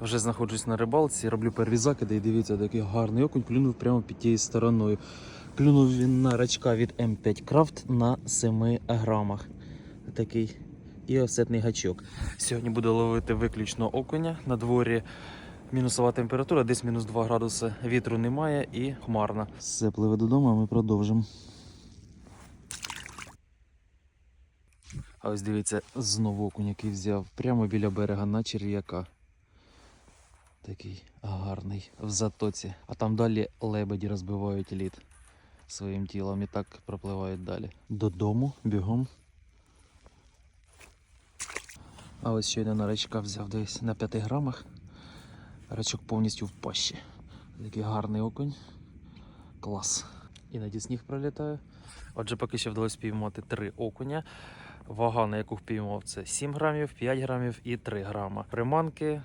Вже знаходжусь на рибалці, роблю перві закиди і дивіться, такий гарний окунь клюнув прямо під тією стороною. Клюнув він на рачка від М5 Craft на 7 грамах. Такий і осетний гачок. Сьогодні буду ловити виключно окуня. На дворі мінусова температура, десь мінус 2 градуси. Вітру немає і хмарно. Все, пливе додому, а ми продовжимо. А ось дивіться, знову окунь, який взяв прямо біля берега на черв'яка. Такий гарний в затоці. А там далі лебеді розбивають лід своїм тілом і так пропливають далі. Додому бігом. А ось щойно на рачка взяв десь на 5 грамах. Рачок повністю в пащі. Такий гарний окунь. Клас. Іноді сніг пролітає. Отже, поки що вдалося піймати 3 окуня. Вага, на яку впіймав, це 7 грамів, 5 грамів і 3 грама. Приманки